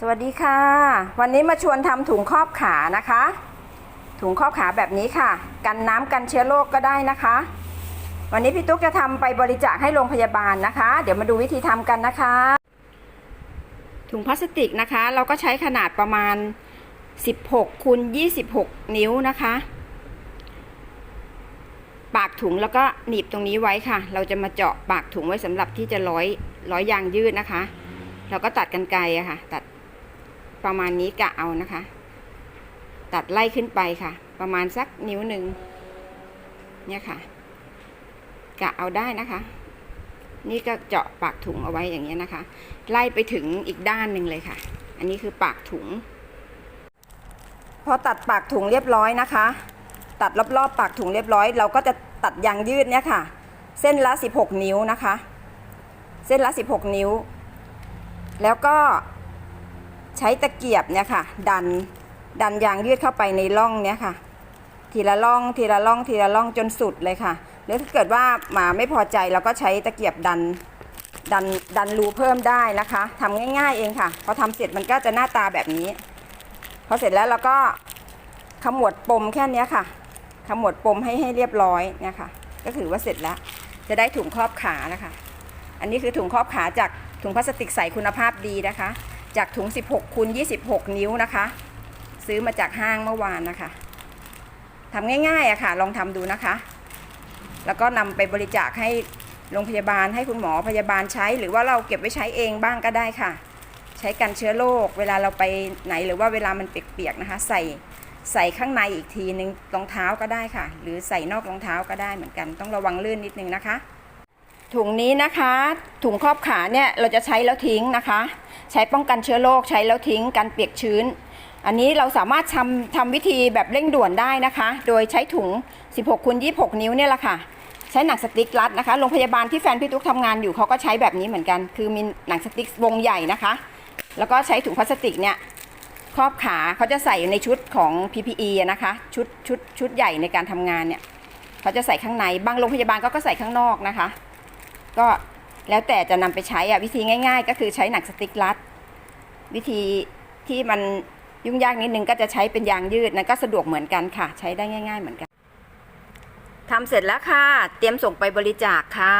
สวัสดีค่ะ วันนี้มาชวนทำถุงครอบขานะคะ ถุงครอบขาแบบนี้ค่ะ กันน้ำกันเชื้อโรคก็ได้นะคะ วันนี้พี่ตุ๊กจะทำไปบริจาคให้โรงพยาบาลนะคะ เดี๋ยวมาดูวิธีทำกันนะคะ ถุงพลาสติกนะคะ เราก็ใช้ขนาดประมาณ 16คูณ26 นิ้วนะคะ ปากถุงแล้วก็หนีบตรงนี้ไว้ค่ะ เราจะมาเจาะปากถุงไว้สำหรับที่จะร้อยร้อยยางยืดนะคะ เราก็ตัดกันไกลอะค่ะ ตัด ประมาณนี้กะเอานะคะ ตัดไล่ขึ้นไปค่ะ ประมาณสักนิ้วหนึ่งเนี่ยค่ะ กะเอาได้นะคะ นี่ก็เจาะปากถุงเอาไว้อย่างเงี้ยนะคะ ไล่ไปถึงอีกด้านหนึ่งเลยค่ะ อันนี้คือปากถุง พอตัดปากถุงเรียบร้อยนะคะ ตัดรอบๆปากถุงเรียบร้อย เราก็จะตัดยางยืดเนี่ยค่ะ เส้นละ 16 นิ้วนะคะ เส้นละ 16 นิ้ว แล้วก็ ใช้ตะเกียบเนี่ยค่ะ ดันดันยางยืดเข้าไปในร่องเนี่ยค่ะ ทีละร่องทีละร่องทีละร่องจนสุดเลยค่ะหรือถ้าเกิดว่าหมาไม่พอใจเราก็ใช้ตะเกียบดันดันดันรูเพิ่มได้นะคะทำง่าย ๆ เองค่ะ พอทำเสร็จมันก็จะหน้าตาแบบนี้ พอเสร็จแล้วเราก็ขมวดปมแค่เนี้ยค่ะ ขมวดปมให้ให้เรียบร้อยเนี่ยค่ะ ก็ถือว่าเสร็จแล้ว จะได้ถุงครอบขานะคะ อันนี้คือถุงครอบขาจากถุงพลาสติกใสคุณภาพดีนะคะ จากถุง 16คูณ26 นิ้วนะคะ ซื้อมาจากห้างเมื่อวานนะคะทำง่ายๆอะค่ะ ลองทำดูนะคะ แล้วก็นำไปบริจาคให้โรงพยาบาลให้คุณหมอพยาบาลใช้ หรือว่าเราเก็บไว้ใช้เองบ้างก็ได้ค่ะ ใช้กันเชื้อโรคเวลาเราไปไหนหรือว่าเวลามันเปียกๆนะคะ ใส่ใส่ข้างในอีกทีนึงรองเท้าก็ได้ค่ะ หรือใส่นอกรองเท้าก็ได้เหมือนกัน ต้องระวังลื่นนิดนึงนะคะ ถุงนี้นะคะ ถุงครอบขาเนี่ยเราจะใช้แล้วทิ้งนะคะ ใช้ป้องกันเชื้อโรคใช้แล้วทิ้งกันเปียกชื้น อันนี้เราสามารถทำทำวิธีแบบเร่งด่วนได้นะคะ โดยใช้ถุง 16คูณ26 นิ้วเนี่ยแหละค่ะใช้หนังสติ๊กรัดนะคะโรงพยาบาลที่แฟนพี่ตุ๊กทำงานอยู่เขาก็ใช้แบบนี้เหมือนกัน คือมีหนังสติ๊กวงใหญ่นะคะ แล้วก็ใช้ถุงพลาสติกเนี่ยครอบขาเขาจะใส่อยู่ในชุดของ PPE นะคะชุดชุดชุดใหญ่ในการทำงานเนี่ยเขาจะใส่ข้างในบางโรงพยาบาลก็ก็ใส่ข้างนอกนะคะ ก็ แล้วแต่จะนำไปใช้อะวิธีง่าย ๆ ก็คือใช้หนังสติ๊กรัด วิธีที่มันยุ่งยากนิดนึงก็จะใช้เป็นยางยืดนั่นก็สะดวกเหมือนกันค่ะ ใช้ได้ง่าย ๆ เหมือนกันทำเสร็จแล้วค่ะ เตรียมส่งไปบริจาคค่ะ